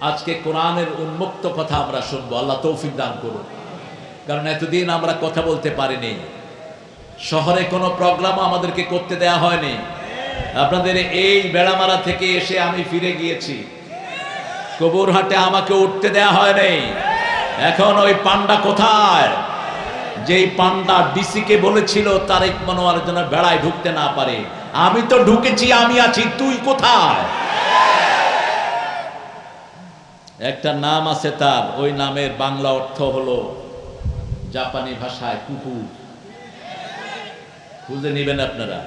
আজকে কোরআনের উন্মুক্ত কথা আমরা শুনব। আল্লাহ তৌফিক দান করুন। কারণ এতদিন আমরা কথা বলতে পারিনি। শহরে কোনো প্রোগ্রামও আমাদেরকে করতে দেয়া হয়নি। আপনাদের এই বেড়ামারা থেকে এসে আমি ফিরে গিয়েছি। কবুরহাটে আমাকে উঠতে দেয়া হয়নি। এখন ওই পান্ডা কোথায়? যেই পান্ডা ডিসিকে বলেছিল, তারেক মনোয়ার যেন বেড়ায় ঢুকতে না পারে। আমি তো ঢুকেছি, আমি আছি, তুই কোথায়? একটা নাম আছে তার, ওই নামের বাংলা অর্থ হলো জাপানি ভাষায় কুকুর। খুঁজে নেবেন আপনারা।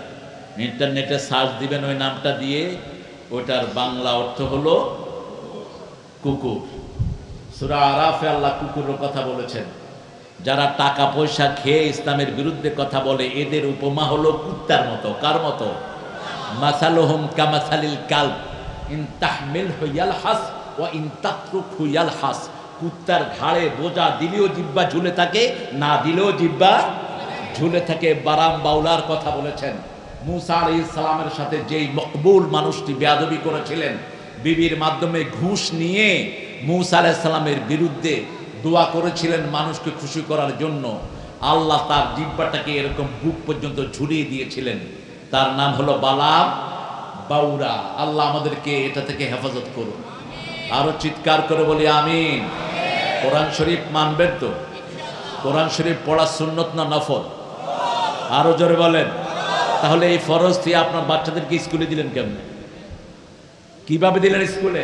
ইন্টারনেটে সার্চ দিবেন ওই নামটা দিয়ে ওটার বাংলা অর্থ হলো কুকুর। সুরা আরাফে আল্লাহ কুকুরের কথা বলেছেন, যারা টাকা পয়সা খেয়ে ইসলামের বিরুদ্ধে কথা বলে, এদের উপমা হলো কুত্তার মতো। কার মতো? মাসালুহুম কামাসালিল কাল ইন তাহমিল হইয়াল হাস হাস কুত্তার ঘাড়ে বোঝা দিলেও জিব্বা ঝুলে থাকে, না দিলেও জিব্বা ঝুলে থাকে, বারাম বাউলার কথা বলেছেন। মুসা আলী ইসলামের সাথে যেই মকবুল মানুষটি বেয়াদবি করেছিলেন, বিবির মাধ্যমে ঘুষ নিয়ে মুসা আলাইসাল্লামের বিরুদ্ধে দোয়া করেছিলেন মানুষকে খুশি করার জন্য। আল্লাহ তার জিব্বাটাকে এরকম বুক পর্যন্ত ঝুলিয়ে দিয়েছিলেন। তার নাম হলো বালাম বাউরা। আল্লাহ আমাদেরকে এটা থেকে হেফাজত করুন। আরও চিৎকার করে বলি, আমিন। কোরআন শরীফ মানবেন তো? কোরআন শরীফ পড়া সুন্নত না নফল? আরও জোরে বলেন। তাহলে এই ফরজ দিয়ে আপনার বাচ্চাদেরকে স্কুলে দিলেন কেমনে? কীভাবে দিলেন স্কুলে?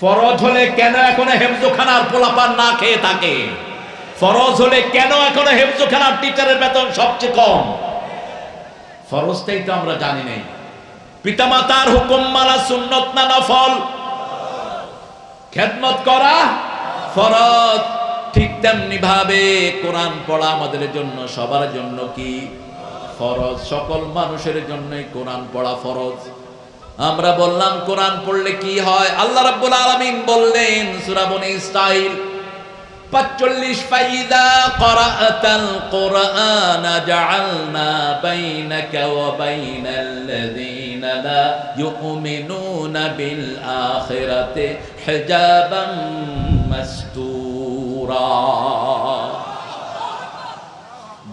ফরজ হলে কেন এখনও হেফজোখানার পোলাপান না খেয়ে থাকে? ফরজ হলে কেন এখনও হেফজোখানার টিচারের বেতন সবচেয়ে কম? ফরজটাই তো আমরা জানি নাই। পিতামাতার হুকুম মানা সুন্নত না নফল? খেদমত করা ফরজ। ঠিক তেমনি ভাবে কোরআন পড়া আমাদের জন্য, সবার জন্য কি? ফরজ। সকল মানুষের জন্যই কোরআন পড়া ফরজ। আমরা বললাম, কোরআন পড়লে কি হয়? আল্লাহ রাব্বুল আলামিন বললেন, সূরা বনী ইসরাইল 45 ফাইদা ক্রাআতাল কুরআন জাআলনা বাইনাকা ওয়া বাইনাল্লাযীনা লা ইউমিনুনা বিল আখিরাতি হিজাবাম মাসতুরা।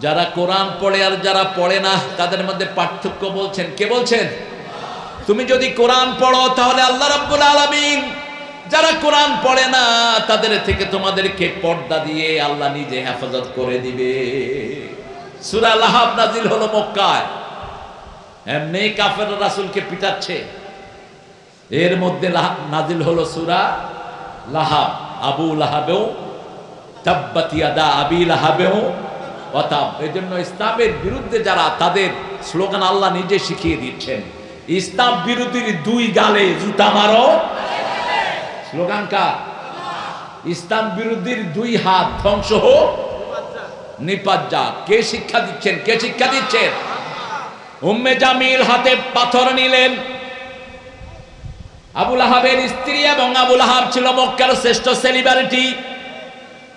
যারা কোরআন পড়ে আর যারা পড়ে না, তাদের মধ্যে পার্থক্য বলছেন। কে বলছেন? তুমি যদি কোরআন পড়ো তাহলে আল্লাহ রাব্বুল আলামিন যারা কোরআন পড়ে না, তাদের থেকে তোমাদেরকে পর্দা দিয়ে আল্লাহ নিজে হেফাজত করে দিবে। সূরা লাহাব নাজিল হলো মক্কায়। এমনি কাফের রাসুলকে পিটাচ্ছে। এর মধ্যে নাজিল হলো সুরা লাহাব। আবু লাহাবেও, তাব্বাত ইয়াদা আবি লাহাবেও, অতাব। এই জন্য ইসলামের বিরুদ্ধে যারা, তাদের স্লোগান আল্লাহ নিজে শিখিয়ে দিচ্ছেন। ইসলাম বিরোধীর দুই গালে জুতা মারো। স্লোগান কার? ইসলাম বিরোধীর দুই হাত ধ্বংস হোক। নিপাত যা। কে শিক্ষা দিচ্ছেন? কে শিক্ষা দিচ্ছেন? উম্মে জামিল হাতে পাথর নিলেন। আবুল আহাবের স্ত্রী এবং আবুল আহাব ছিল মক্কার শ্রেষ্ঠ সেলিব্রিটি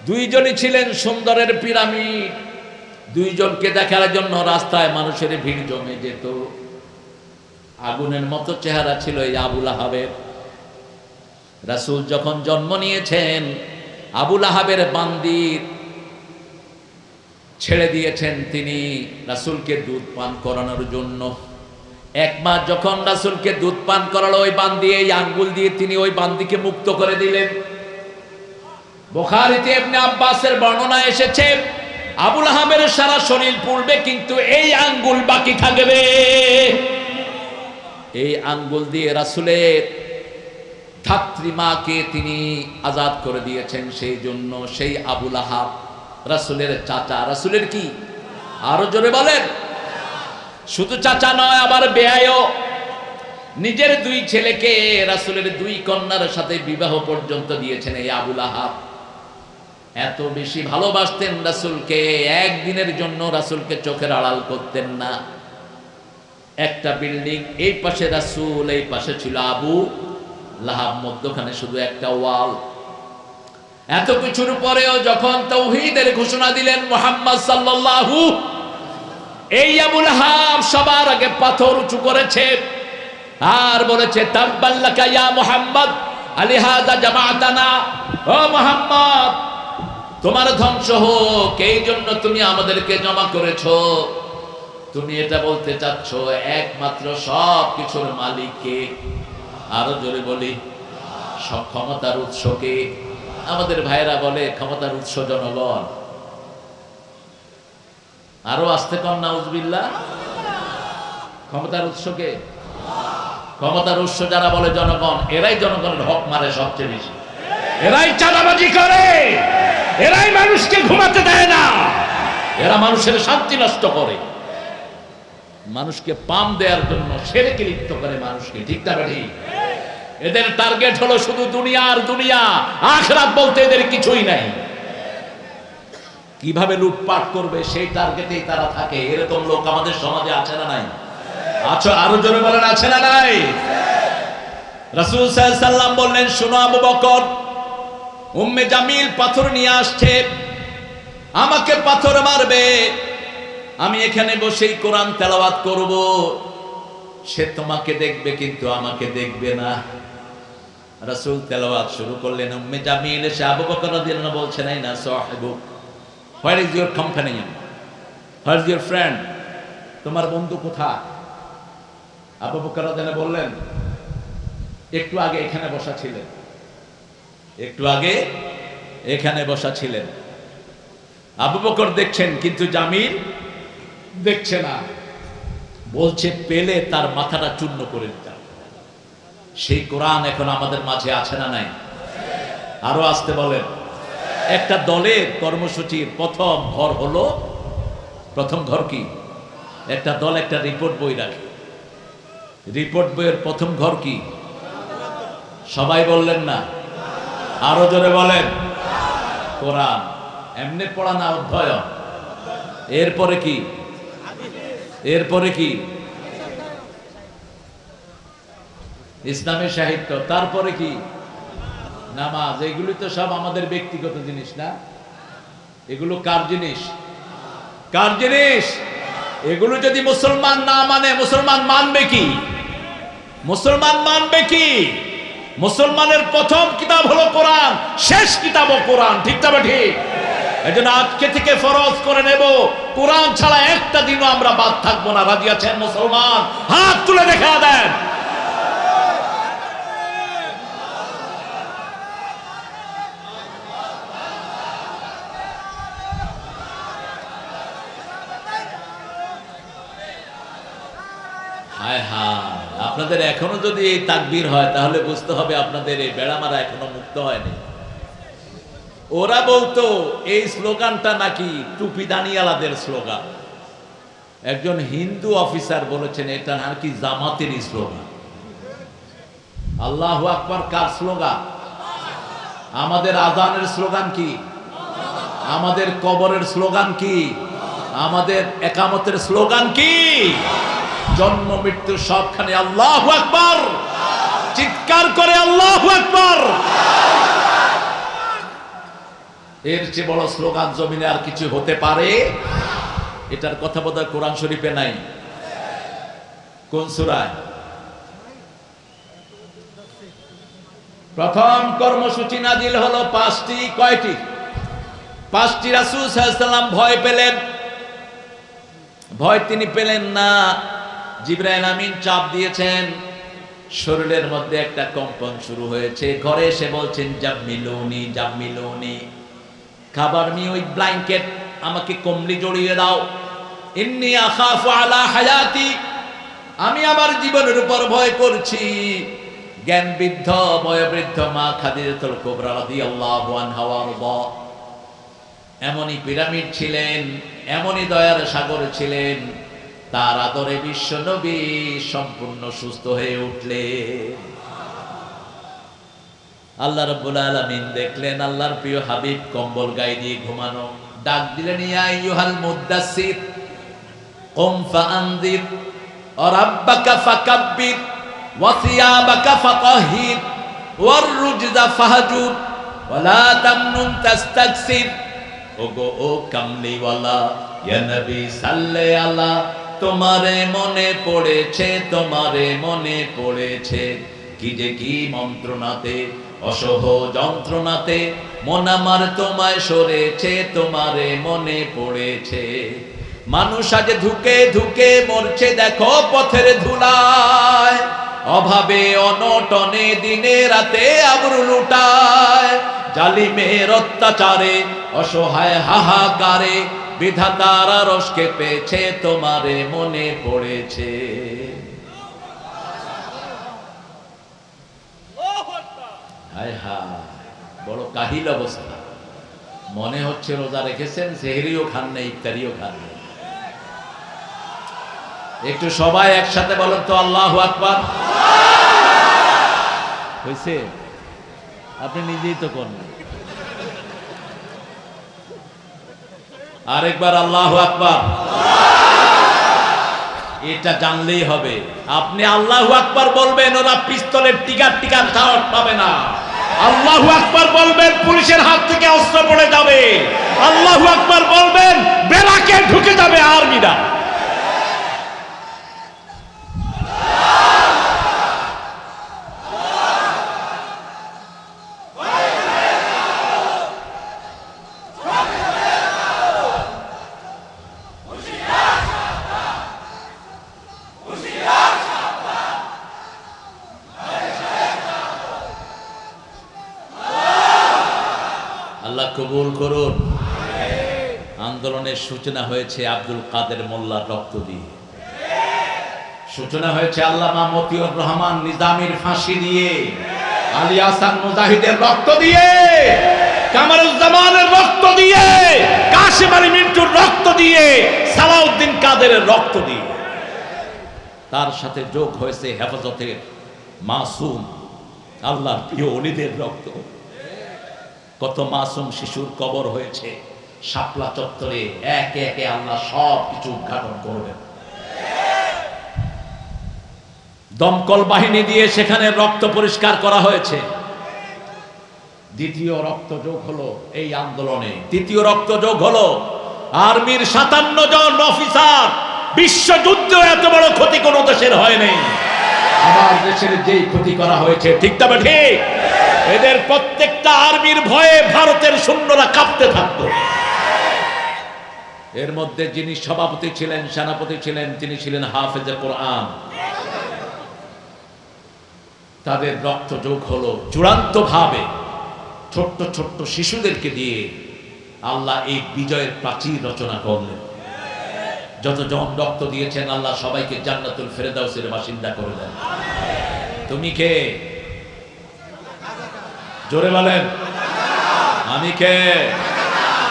দুইজনই ছিলেন সুন্দরের পিরামিড। দুইজনকে দেখার জন্য রাস্তায় মানুষের ভিড় জমে যেত। আগুনের মতো চেহারা ছিল এই আবুল আহাবের। রাসূল যখন জন্ম নিয়েছেন আবুল আহাবের বান্দির ছেড়ে দিয়েছেন তিনি রাসূলকে দুধ পান করানোর জন্য। এক মাস যখন রাসূলকে দুধ পান করালো, ওই বান্দি এই আঙ্গুল দিয়ে তিনি ওই বান্দিকে মুক্ত করে দিলেন। বোখারিতে ইবনে আব্বাসের বর্ণনা এসেছে আবুল আহাবের সারা শরীর পূর্বে কিন্তু এই আঙ্গুল বাকি থাকবে। এই আঙ্গুল দিয়ে রাসূলের ধাত্রীমাকে তিনি আজাদ করে দিয়েছেন সেই জন্য সেই আবুল আহাব রাসূলের চাচা। রাসূলের কি? আরও জোরে বলেন। শুধু চাচা নয় আবার বেয়ায়ও। নিজের দুই ছেলেকে রাসূলের দুই কন্যার সাথে বিবাহ পর্যন্ত দিয়েছেন এই আবুল আহাব এত বেশি ভালোবাসতেন রাসুলকে, একদিনের জন্য রাসূলকে চোখের আড়াল করতেন না। একটা বিল্ডিং, এই পাশে রাসূল, এই পাশে ছিল আবু লাহাব মধ্যখানে শুধু একটা ওয়াল। এত কিছুর পরেও যখন তৌহিদের ঘোষণা দিলেন মোহাম্মদ সাল্লাল্লাহু, এই আবুল হাব সবার আগে পাথর উঁচু করেছে আর বলেছে তাব্বাল্লাকা ইয়া মুহাম্মদ জামাতানা ও মোহাম্মদ, তোমার ধ্বংস হোক, এই জন্য তুমি আমাদেরকে জমা করেছ। তুমি এটা বলতে চাচ্ছ, একমাত্র সব কিছুর মালিককে আরও জোরে বলি ক্ষমতার উৎসকে আমাদের ভাইরা বলে ক্ষমতার উৎস জনগণ। আরও আসতে কম না উজবিল্লা? ক্ষমতার উৎসকে ক্ষমতার উৎস যারা বলে জনগণ এরাই জনগণের হক মারে সবচেয়ে বেশি। এরাই চাঁদাবাজি করে। এরাই মানুষকে ঘুমাতে দেয় না। এরা মানুষের শান্তি নষ্ট করে। মানুষকে পাম দেওয়ার জন্য সেরেকে লিপ্ত করে মানুষকে, ঠিক না এদের টার্গেট হলো শুধু দুনিয়া আর দুনিয়া, আখরাত বলতে এদের কিছুই নাই। কীভাবে লুটপাট করবে সেই টার্গেটেই তারা থাকে, এরকম লোক আমাদের সমাজে আছে না নাই? আচ্ছা আরও জোরে বলেন, আছে না নাই? রাসূল সাল্লাম বললেন, শোনো আবু বকর, উম্মে জামিল পাথর নিয়ে আসছে, আমাকে পাথর মারবে। আমি এখানে বসেই কোরআন তেলাওয়াত করব। সে তোমাকে দেখবে কিন্তু আমাকে দেখবে না। রাসূল তেলাওয়াত শুরু করলেন, উম্মে জামিল এসে আবু বকর রাদিয়াল্লাহু বলছেন না সাহেবু where is your companion where is your friend? তোমার বন্ধু কোথায়? আবু বকর রাদিয়াল্লাহু বললেন, একটু আগে এখানে বসা ছিলেন। একটু আগে এখানে বসা ছিলেন। আবু বকর দেখছেন, কিন্তু জামিল দেখছে না। বলছে, পেলে তার মাথাটা চূর্ণ করে দিতাম সেই কোরআন এখন আমাদের মাঝে আছে না নাই? আরও আসতে বলেন। একটা দলের কর্মসূচির প্রথম ঘর হলো, প্রথম ঘর কি? একটা দল একটা রিপোর্ট বই রাখে। রিপোর্ট বইয়ের প্রথম ঘর কি? সবাই বললেন না। আরও জোরে বলেন। কোরআন। এমনি পড়া না, অধ্যয়ন। এরপরে কি? এরপরে কি? ইসলামী সাহিত্য। তারপরে কি? নামাজ। এগুলি তো সব আমাদের ব্যক্তিগত জিনিস না? এগুলো কার জিনিস? কার জিনিস? এগুলো যদি মুসলমান না মানে মুসলমান মানবে কি? মুসলমান মানবে কি? মুসলমানের প্রথম কিতাব হলো কোরআন, শেষ কিতাবও কোরআন। ঠিক তবে ঠিক? এজন্য আজকে থেকে ফরজ করে নেব। কোরআন ছাড়া একটা দিনও আমরা বাদ থাকব না। রাজি আছেন মুসলমান? হাত তুলে দেখা দেন হায় হায়, আপনাদের এখনও যদি এই তাকবীর হয়, তাহলে বুঝতে হবে আপনাদের এই বেড়ামারা এখনও মুক্ত হয়নি। ওরা বলতো, এই স্লোগানটা নাকি টুপি দানিয়ালাদের স্লোগান। একজন হিন্দু অফিসার বলেছেন, এটা নাকি জামাতের স্লোগান। আল্লাহ আকবর কার স্লোগান? আমাদের আজানের স্লোগান কি? আমাদের কবরের স্লোগান কি? আমাদের একামতের স্লোগান কি? জন্ম, মৃত্যু সবখানে আল্লাহ আকবার। চিৎকার করে আল্লাহ আকবার। এর চেয়ে বড় স্লোগান জমিনে আর কিছু হতে পারে? এটার কথা বোধ হয় কোরআন শরীফে নাই। কোন সুরায়? প্রথম কর্মসূচি নাজিল হলো পাঁচটি, কয়টি? পাঁচটি রাসূল সাল্লাম ভয় পেলেন। ভয় তিনি পেলেন না। জিব্রাইল আমিন চাপ দিয়েছেন। শরীরের মধ্যে একটা কম্পন শুরু হয়েছে। ঘরে এসে বলছেন জাম্মিলুনি জাম্মিলুনি খাবার মি ওই ব্ল্যাঙ্কেট আমাকে কমলি জড়িয়ে দাও। ইন্নি আখাফু আলা হায়াতি। আমি আমার জীবনের উপর ভয় করছি। জ্ঞান বৃদ্ধ বয়োবৃদ্ধ মা খাদিজাতুল কুবরা রাদিয়াল্লাহু আনহা ওয়া এমনই পিরামিড ছিলেন, এমনই দয়ার সাগর ছিলেন। তার আদরে বিশ্ব নবী সম্পূর্ণ সুস্থ হয়ে উঠলেন। আল্লাহ রব্বুল আলামিন দেখলেন আল্লাহর প্রিয় হাবিব কম্বল গায়ে দিয়ে ঘুমানো। ডাক দিলেন, ইয়া আইয়ুহাল মুদ্দাসসির কুম ফাআনদির ওয়া রাব্বাকা ফাকাব্বির, ওয়া সিয়াবাকা ফাতাহহির ওয়ার রুজজা ফাহজুর, ওয়া লা তামনুন তাস্তাকসির। ওগো, ও কামলিওয়ালা, ইয়া নবী, সাল্লে আলা তোমারে মনে পড়েছে, তোমারে মনে পড়েছে, কি যে কি মন্ত্রণাতে অসহ যন্ত্রণাতে মন আমার তোমায় সরেছে, তোমারে মনে পড়েছে। মানুষ আজ ধুকে ধুকে মরছে, দেখো পথের ধুলায়। অভাবে, অনটনে, দিনে রাতে আবরু লুটায়। জালিমের অত্যাচারে, অসহায় হাহাকারে, বিধাতার রসকে পেয়েছে, তোমারে মনে পড়েছে। হায় হায়, বড় কাহিল অবস্থা। মনে হচ্ছে রোজা রেখেছেন, সেহরিও খান নেই, ইফতারিও খান নেই। একটু সবাই একসাথে বলেন তো, আল্লাহ আকবার। হয়েছে আপনি নিজেই তো করলেন আরেকবার আল্লাহ আকবার। এটা জানলেই হবে। আপনি আল্লাহ আকবার বলবেন, ওরা পিস্তলের টিকার টিকার সাহস পাবে না। আল্লাহ আকবার বলবেন, পুলিশের হাত থেকে অস্ত্র পড়ে যাবে। আল্লাহ আকবার বলবেন বেলাকে ঢুকে যাবে আর্মিরা আল্লাহ কবুল করুন আন্দোলনের সূচনা হয়েছে আব্দুল কাদের মোল্লার রক্ত দিয়ে। সূচনা হয়েছে আল্লামা মতিউর রহমান নিজামীর ফাঁসি দিয়ে। আলী আসান মুজাহিদের রক্ত দিয়ে। কামারুজ্জামানের রক্ত দিয়ে। কাশিম আলী মিন্টুর রক্ত দিয়ে। সালাউদ্দিন কাদেরের রক্ত দিয়ে। তার সাথে যোগ হয়েছে হেফাজতের মাসুম, আল্লাহর প্রিয় অলিদের রক্ত। কত মাসুম শিশুর কবর হয়েছে। শাপলা চত্বরে একে একে আল্লাহ সব কিছু উদ্ঘাটন করবেন। দমকল বাহিনী দিয়ে সেখানে রক্ত পরিষ্কার করা হয়েছে। দ্বিতীয় রক্ত যোগ হলো এই আন্দোলনে। দ্বিতীয় রক্ত যোগ হলো আর্মির সাতান্ন জন অফিসার। বিশ্বযুদ্ধ এত বড় ক্ষতি কোনো দেশের হয়নি আমার দেশের যেই ক্ষতি করা হয়েছে, ঠিক তবে ঠিক? এদের প্রত্যেকটা আর্মির ভয়ে ভারতের সৈন্যরা কাঁপতে থাকতো। এর মধ্যে যিনি সভাপতি ছিলেন, সেনাপতি ছিলেন, তিনি ছিলেন হাফেজে কোরআন। তাদের রক্ত যোগ হলো চূড়ান্ত ভাবে ছোট্ট ছোট্ট শিশুদেরকে দিয়ে আল্লাহ এই বিজয়ের প্রাচীর রচনা করলেন। যতজন রক্ত দিয়েছেন, আল্লাহ সবাইকে জান্নাতুল ফেরেদাউসের বাসিন্দা করে দেন। তুমি কে? জোরে বলেন। আমি কে?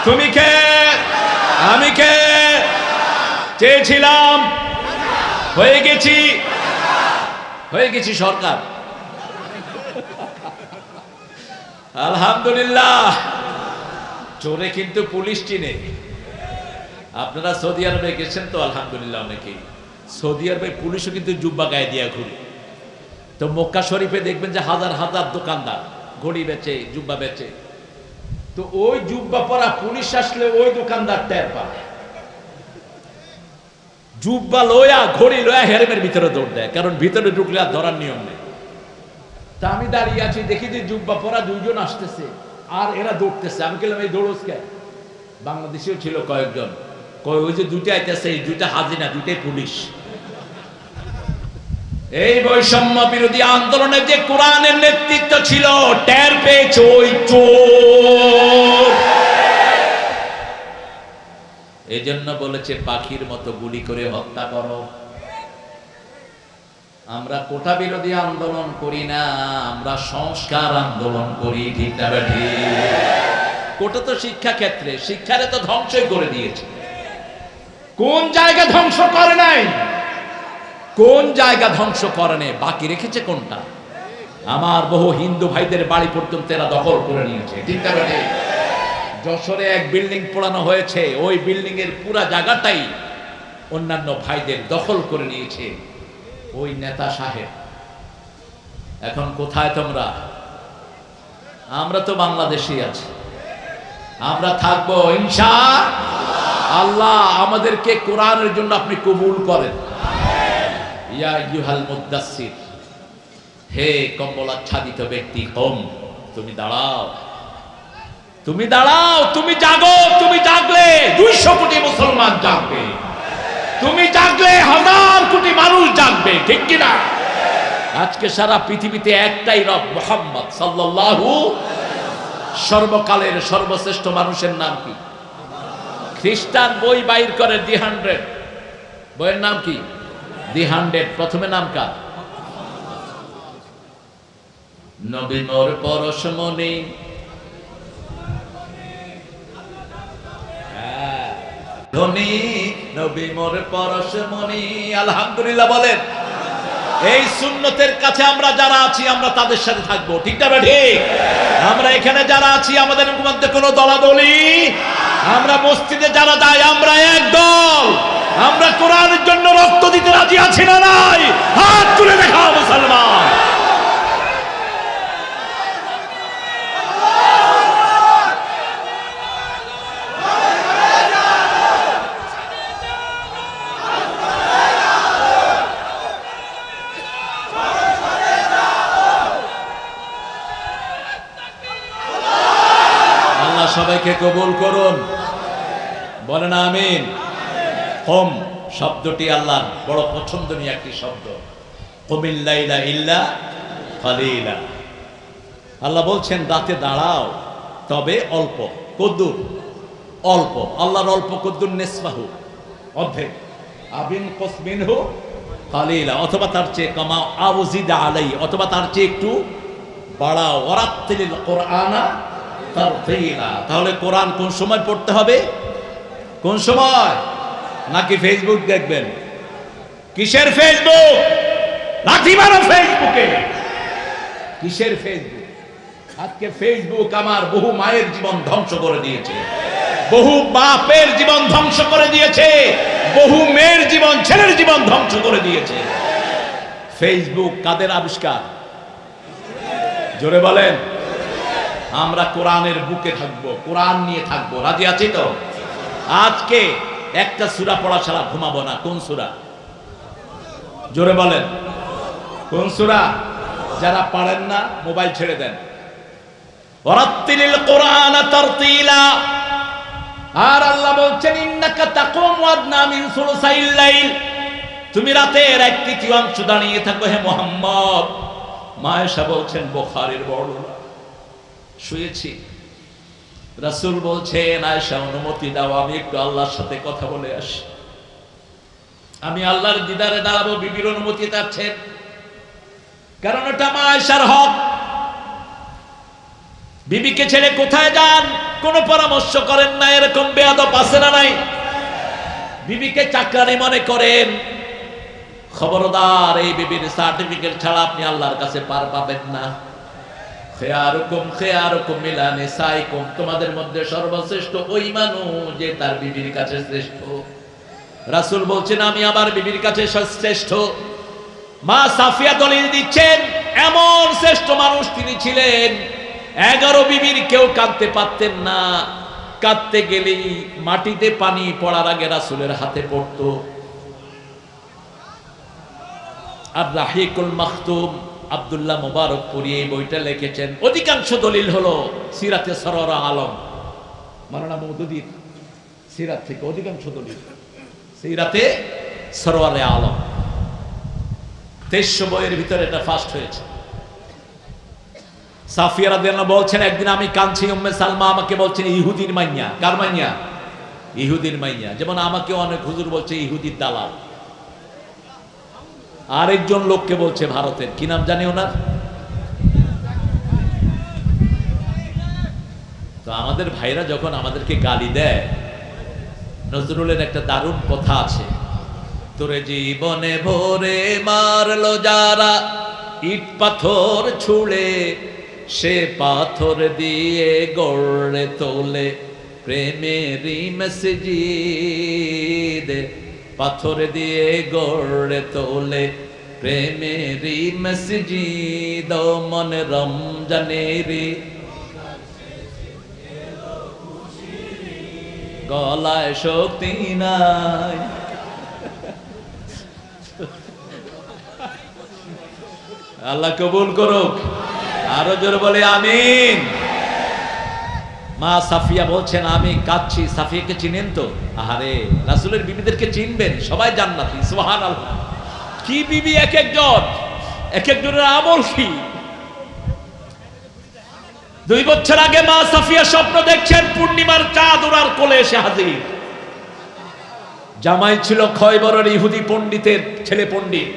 তুমি কে? আমি কে? চেয়েছিলাম। হয়ে গেছি। হয়ে গেছি সরকার। আলহামদুলিল্লাহ। চোরে কিন্তু পুলিশ চিনে। আপনারা সৌদি আরবে গেছেন তো, আলহামদুলিল্লাহ অনেকেই সৌদি আরবে পুলিশও কিন্তু জুব্বা গায়ে দিয়া ঘুরে। তো মক্কা শরীফে দেখবেন যে হাজার হাজার দোকানদার ঘড়ি বেচে, জুব্বা বেচে। তো ওই জুব্বা পরা পুলিশ আসলে ওই দোকানদার টের পায়। জুব্বা লয়া ঘড়ি লয়া হেরেমের ভিতরে দৌড় দেয়, কারণ ভিতরে ঢুকলে আর ধরার নিয়ম নেই। তা আমি দাঁড়িয়ে আছি, দেখি যে জুব্বা পরা দুইজন আসতেছে, আর এরা দৌড়তেছে। আমি বললাম এই দৌড়স কে? বাংলাদেশেও ছিল কয়েকজন। কয়, ওই যে দুইটা আইতেছে, এই দুইটা হাজিনা, দুইটাই পুলিশ। এই বৈষম্য বিরোধী আন্দোলনে যে কোরআনের নেতৃত্ব ছিল, টের পেয়েছে ওই এই জন্য বলেছে, পাখির মতো গুলি করে হত্যা করো। আমরা কোটা বিরোধী আন্দোলন করি না, আমরা সংস্কার আন্দোলন করি, ঠিক না কোটা তো শিক্ষা ক্ষেত্রে শিক্ষারে তো ধ্বংসই করে দিয়েছে। কোন জায়গা ধ্বংস করে নাই? কোন জায়গা ধ্বংস করে নেই বাকি রেখেছে কোনটা? আমার বহু হিন্দু ভাইদের বাড়ি পর্যন্ত এরা দখল করে নিয়েছে। যশোরে এক বিল্ডিং পোড়ানো হয়েছে, ওই বিল্ডিং এর পুরা জায়গাটাই অন্যান্য ভাইদের দখল করে নিয়েছে। ওই নেতা সাহেব, এখন কোথায় তোমরা? আমরা তো বাংলাদেশে আছি। আমরা থাকব ইনশা আল্লাহ, আমাদেরকে কোরআনের জন্য আপনি কবুল করেন। ইয়া ইউহাল মুদাসসির, হে কম্বল আচ্ছাদিত ব্যক্তি, কম, তুমি দাঁড়াও। তুমি দাঁড়াও, তুমি জাগো, তুমি জাগলে দুইশো কোটি মুসলমান জাগবে। তুমি জাগলে হাজার কোটি মানুষ জাগবে, ঠিক কিনা আজকে সারা পৃথিবীতে একটাই রব, মোহাম্মদ সাল্লাল্লাহু সর্বকালের সর্বশ্রেষ্ঠ মানুষের নাম কি? খ্রিস্টান বই বাইর করে দি হান্ড্রেড। বইয়ের নাম কি? দি হান্ড্রেড প্রথমে নাম কার? নবী মোর পরশমণি হ্যাঁ, ধনী আলহামদুলিল্লাহ বলেন। এই কাছে আমরা যারা আছি আমরা তাদের সাথে থাকব। ঠিক আমরা এখানে যারা আছি আমাদের কোনো দলাদলি। আমরা মসজিদে যারা যাই আমরা এক দল। আমরা কোরআনের জন্য রক্ত দিতে রাজি আছি না নাই? হাত তুলে দেখাও মুসলমান। সবাইকে কবুল করুন। বলেন আমিন। হোম শব্দটি আল্লাহর বড় পছন্দনীয় একটি শব্দ। কমিল্লাইলা ইল্লা খালিলা আল্লাহ বলছেন, রাতে দাঁড়াও, তবে অল্প, কদ্দুর, অল্প, আল্লাহর অল্প কদ্দুর নেসবাহু, অর্ধেক। আবিন কসমিনহু কালিলা, অথবা তার চেয়ে কমাও আউজিদা আলাই অথবা তার চেয়ে একটু বাড়াও। ওরাত্তিল কোরআনা তারতিলা। তাহলে কোরআন কোন সময় পড়তে হবে? কোন সময়? নাকি ফেসবুক দেখবেন? কিসের ফেসবুক লাঠি মারো ফেসবুকে কিসের ফেসবুক আজকে ফেসবুক আমার বহু মায়ের জীবন ধ্বংস করে দিয়েছে। বহু বাপের জীবন ধ্বংস করে দিয়েছে। বহু মেয়ের জীবন, ছেলের জীবন ধ্বংস করে দিয়েছে। ফেসবুক কাদের আবিষ্কার? জোরে বলেন। আমরা কোরআনের বুকে থাকব, কোরআন নিয়ে থাকব। রাজি আছি তো? আজকে একটা সুরা পড়া ছাড়া ঘুমাবো না। কোন সুরা? জোরে বলেন। কোন সুরা? যারা পারেন না, মোবাইল ছেড়ে দেন। আর আল্লাহ বলছেন তুমি রাতের এক তৃতীয়াংশ দাঁড়িয়ে থাকো, হে মোহাম্মদ। মায়েশা বলছেন, বুখারীর বর্ণনা। শুয়েছি। রাসূল বলছেন, আয়েশা, অনুমতি দাও, আমি একটু আল্লাহর সাথে কথা বলে আসি। আমি আল্লাহর দিদারে দাঁড়াবো, বিবির অনুমতি চাচ্ছেন। কারণ এটা মা আয়েশার হক। বিবিকে ছেড়ে কোথায় যান? কোনো পরামর্শ করেন না, এরকম বেয়াদব আছে না নাই? বিবিকে চাকরানি মনে করেন। খবরদার, এই বিবির সার্টিফিকেট ছাড়া আপনি আল্লাহর কাছে পার পাবেন না। খেয়ারুকুম খেয়ারুকুম মিলানে সাইকুম তোমাদের মধ্যে সর্বশ্রেষ্ঠ ওই মানুষ যে তার বিবির কাছে শ্রেষ্ঠ। রাসূল বলছেন, আমি আমার বিবির কাছে শ্রেষ্ঠ মা সাফিয়া দলিল দিচ্ছেন, এমন শ্রেষ্ঠ মানুষ তিনি ছিলেন। এগারো বিবির কেউ কাঁদতে পারতেন না। কাঁদতে গেলেই মাটিতে পানি পড়ার আগে রাসূলের হাতে পড়তো। আর রাহিকুল মাখতুম আব্দুল্লাহ মোবারক পুরি এই বইটা লিখেছেন। অধিকাংশ দলিল হলো সিরাতে সররা আলম। মারানা মৌদুদির সিরাত থেকে অধিকাংশ দলিল। সিরাতে সরোয়ারে আলম। তেইশশো বইয়ের ভিতরে এটা ফার্স্ট হয়েছে। সাফিয়া রাদিয়াল্লাহু বলছেন, একদিন আমি কাঁদছি, উম্মে সালমা আমাকে বলছেন, ইহুদির মাইয়া। কার মাইয়া? ইহুদির মাইয়া। যেমন আমাকে অনেক হুজুর বলছে, ইহুদির দালাল। আরেকজন লোককে বলছে ভারতের। কি নাম জানি ওনার? তো আমাদের ভাইরা যখন আমাদেরকে গালি দেয়, নজরুলের একটা দারুণ কথা আছে। তোরে জীবনে ভোরে মারলো যারা ইট পাথর ছুঁড়ে, সে পাথর দিয়ে গড়ে তোলে প্রেমেরই মসজিদ পাথর দিয়ে গড়ে তোলে প্রেমেরই মসজিদ মন রমজানেরি। গলায় শক্তি নাই। আল্লাহ কবুল করুক। আরও জোর বলে, আমিন। মা সাফিয়া বলছেন, আমি কাচ্ছি সাফিয়াকে চিনেন তো? আহারে, রাসূলের বিবিদেরকে চিনবেন, সবাই জান্নাতি, সুবহানাল্লাহ। কি বিবি এক একজন এক একজনের আমল কি? দুই বছর আগে মা সাফিয়া স্বপ্ন দেখছেন, পূর্ণিমার চাঁদ ওনার কোলে এসে হাজির। জামাই ছিল খয়বরের ইহুদি পণ্ডিতের ছেলে পণ্ডিত।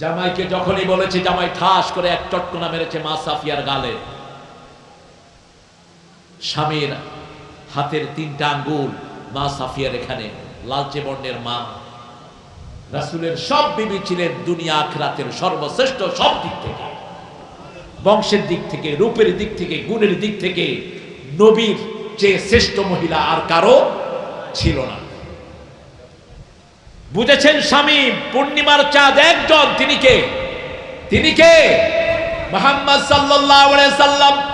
জামাইকে যখনই বলেছে, জামাই, ঠাস করে এক চটকনা মেরেছে মা সাফিয়ার গালে। স্বামীর হাতের তিনটা আঙ্গুল মা সাফিয়ার এখানে, লালচে বর্ণের মা। রাসুলের সব বিবি ছিলেন দুনিয়া আখরাতের সর্বশ্রেষ্ঠ সব দিক থেকে। বংশের দিক থেকে, রূপের দিক থেকে, গুণের দিক থেকে নবীর চেয়ে শ্রেষ্ঠ মহিলা আর কারও ছিল না। বুঝেছেন স্বামী, পূর্ণিমার চাঁদ একজন, তিনি কে? তিনি কে? মোহাম্মদ আলাইহি সাল্লাম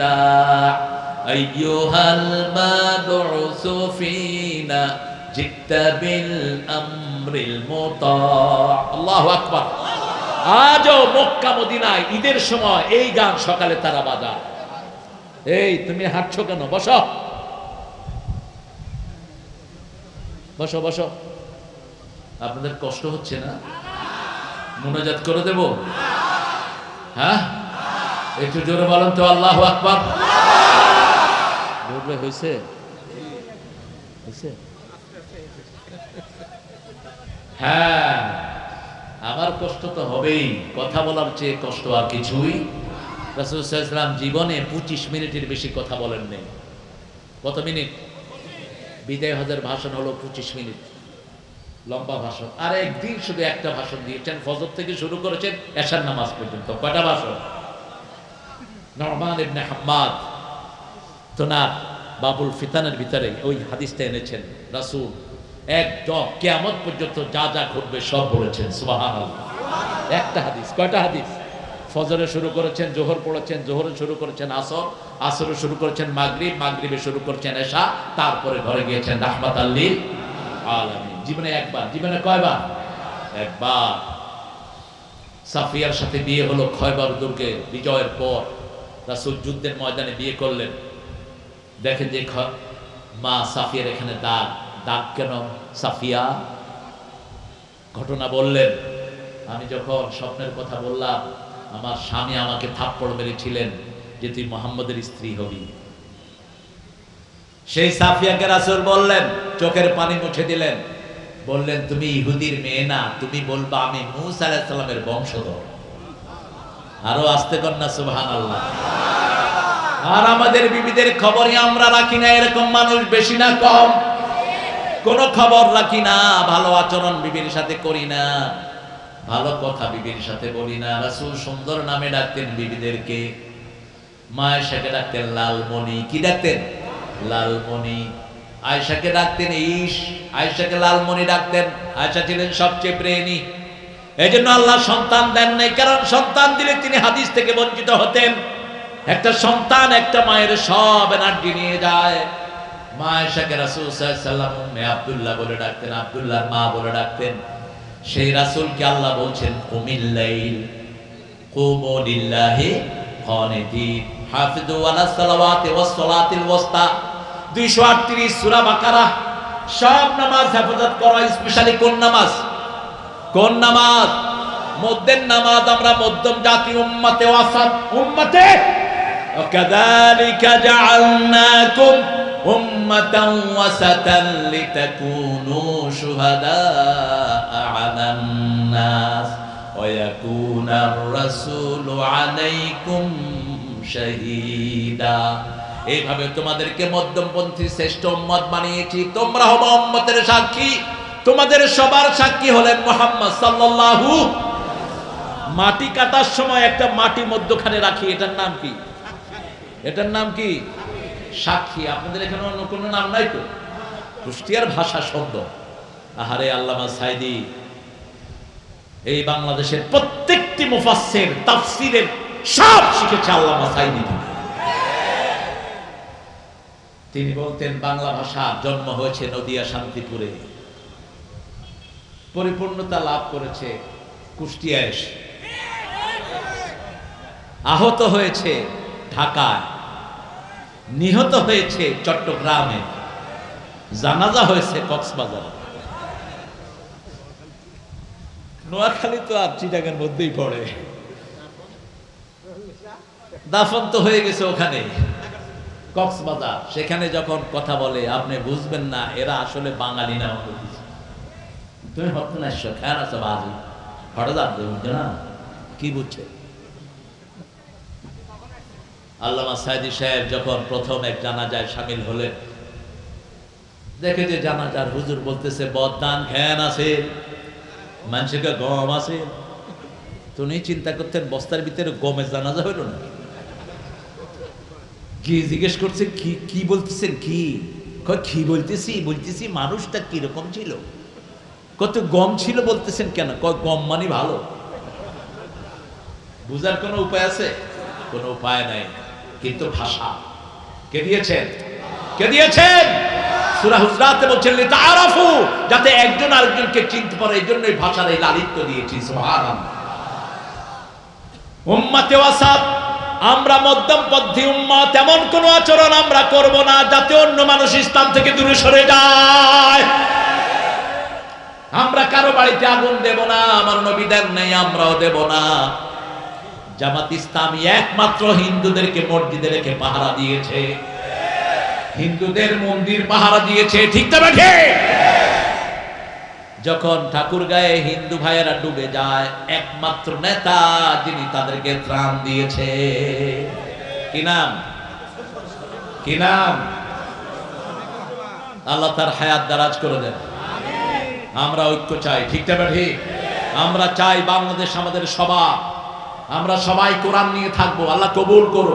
داع أيها المبعوث فينا جئت بالأمر المطاع الله أكبر আজও মক্কা মদিনায় ঈদের সময় এই গান সকালে তারা বাজায় এই তুমি হাঁটছো কেন বসো বসো বসো আপনাদের কষ্ট হচ্ছে না মনোজাত করে দেব হ্যাঁ একটু জোরে বলেন তো আল্লাহ আকবার। হয়েছে হয়েছে হ্যাঁ আমার কষ্ট তো হবেই কথা বলার চেয়ে কষ্ট আর কিছুই। রাসুলাম জীবনে পঁচিশ মিনিটের বেশি কথা বলেন নেই। কত মিনিট? বিদায় হজের ভাষণ হলো পঁচিশ মিনিট। লম্বা ভাষণ। আর একদিন শুধু একটা ভাষণ দিয়েছেন। ফজর থেকে শুরু করেছেন এশার নামাজ পর্যন্ত। কয়টা ভাষণ? নরমান ইবনে হাম্মাদ। তোনার বাবুল ফিতানের ভিতরে ওই হাদিসটা এনেছেন রাসূল। একদম কেয়ামত পর্যন্ত যা যা ঘটবে সব বলেছেন, সুবহানাল্লাহ। একটা হাদিস, কয়টা হাদিস? ফজরে শুরু করেছেন, জোহর পড়েছেন, জোহরে শুরু করেছেন আসর, আসরে শুরু করেছেন মাগরিব, মাগরিবে শুরু করেছেন এশা, তারপরে ঘরে গিয়েছেন রাহমাত আল্লিল আলামিন। জীবনে একবার, জীবনে কয়বার? একবার। সাফিয়ার সাথে বিয়ে হলো খয়বার দুর্গে, বিজয়ের পর। রাসূল যুদ্ধের ময়দানে বিয়ে করলেন। দেখেন যে মা সাফিয়ার এখানে দাগ। দাগ কেন? সাফিয়া ঘটনা বললেন। আমি যখন স্বপ্নের কথা বললাম, আমার স্বামী আমাকে থাপ্পড় মেরেছিলেন যে তুই মোহাম্মদের স্ত্রী হবি। সেই সাফিয়াকে রাসূল বললেন, চোখের পানি মুছে দিলেন। বললেন, তুমি ইহুদির মেয়ে না, তুমি বলবা আমি মুসা আলাইহিস সালামের বংশধর। আরও আসতে কর না, সুবহানাল্লাহ। আর আমাদের বিবিদের খবরই আমরা রাখি না, এরকম মানুষ বেশি না, কম। কোন খবর রাখি না, ভালো আচরণ বিবির সাথে করি না। ভালো কথা বিবির সাথে বলি না। রাসূল সুন্দর নামে ডাকতেন বিবিদেরকে। মায়েশাকে ডাকতেন লালমণি। কি ডাকতেন? লালমণি। আয়েশাকে ডাকতেন ঈশ আয়েশাকে লালমণি ডাকতেন। আয়সা ছিলেন সবচেয়ে প্রেমী। এই জন্য আল্লাহ সন্তান দেন নাই, কারণ সন্তান দিলে তিনি হাদিস থেকে বঞ্চিত হতেন। একটা সন্তান একটা মায়ের সব এনার্জি নিয়ে যায়। বলে ডাকতেন মা বলে ডাকতেন। সেই রাসূলকে আল্লাহ বলছেন, কুমিল লাইল, কুমু লিল্লাহি কানিতিন হাফিজু আলা সালাওয়াতি ওয়াস সালাতিল ওয়াসতা 238 সূরা বাকারা। সব নামাজ হেফাজত করা, স্পেশালি কোন নামাজ? কোন নামাজ মধ্যের নামাজ আমরা মধ্যম জাতি উম্মতে ওয়াসাত উম্মতে وكذلك جعلناكم أمة وسطا لتكونوا شهداء على الناس ويكون الرسول عليكم شهيدا এইভাবে তোমাদেরকে মধ্যমপন্থী শ্রেষ্ঠ উম্মত বানিয়েছি তোমরা হবো উম্মতের সাক্ষী তোমাদের সবার সাক্ষী হলেন মোহাম্মদ সাল্লাল্লাহু। মাটি কাটার সময় একটা মাটি মধ্যখানে রাখি, এটার নাম কি? এটার নাম কি? সাক্ষী। আপনাদের এখানে অন্য কোনো নাম নাই তো? কুষ্টিয়ার ভাষা শব্দ। আহারে আল্লামা সাইদি, এই বাংলাদেশের প্রত্যেকটি মুফাসসির তাফসীরের সব শিখেছে আল্লামা সাইদি। তিনি বলতেন, বাংলা ভাষার জন্ম হয়েছে নদিয়া শান্তিপুরে। পরিপূর্ণতা লাভ করেছে কুষ্টিয়ায় এসে। আহত হয়েছে ঢাকায়। নিহত হয়েছে চট্টগ্রামে। জানাজা হয়েছে কক্সবাজারে। নোয়াখালী তো আর চিটাগের মধ্যেই পড়ে। দাফন তো হয়ে গেছে ওখানে। কক্সবাজার, সেখানে যখন কথা বলে, আপনি বুঝবেন না, এরা আসলে বাঙালি না অন্য। তুমি হতো না খেয়াল আছে বাজি হঠাৎ বুঝছ না? কি বুঝছে? আল্লামা সাইদি সাহেব যখন প্রথম এক জানাজায় সামিল হলেন দেখে যে জানাজার হুজুর বলতেছে, বদদান খ্যান আছে, মানুষের গম আছে। তো উনি চিন্তা করতেন, বস্তার ভিতরে গমের জানাজা হইল না? কি জিজ্ঞেস করছে, কি কি বলতেছেন, কি? কি বলতেছি বলতেছি মানুষটা কীরকম ছিল? কত গম ছিল বলতেছেন কেন? গম মানে ভালো। বুঝার কোনো উপায় আছে? কোনো উপায় নাই। কিন্তু ভাষা। কে দিয়েছেন? কে দিয়েছেন? সূরা হুজরাতে বলছেন, লিতাআরাফু যাতে একজন আরেকজনকে চিনতে পারে এই জন্যই ভাষার এই লালিত্য দিয়েছি, সুবহানাল্লাহ। উম্মাতে ওয়াসাত, আমরা মধ্যম পন্থী উম্মত, এমন কোন আচরণ আমরা করব না, যাতে অন্য মানুষ ইসলাম থেকে দূরে সরে যায়। আমরা কারও বাড়িতে আগুন দেব না, আমার নবী দেন নেই, আমরাও দেব না। জামাত ইসলামী একমাত্র হিন্দুদেরকে মসজিদে রেখে পাহারা দিয়েছে। হিন্দুদের মন্দির পাহারা দিয়েছে, ঠিক তো বেঠে যখন ঠাকুর গায়ে হিন্দু ভাইয়েরা ডুবে যায়, একমাত্র নেতা যিনি তাদেরকে ত্রাণ দিয়েছে। কি নাম? কি নাম? আল্লাহ তার হায়াত দারাজ করে দেন। আমরা ঐক্য চাই, ঠিক না আমরা চাই বাংলাদেশ আমাদের সভা আমরা সবাই কোরআন নিয়ে থাকব, আল্লাহ কবুল করো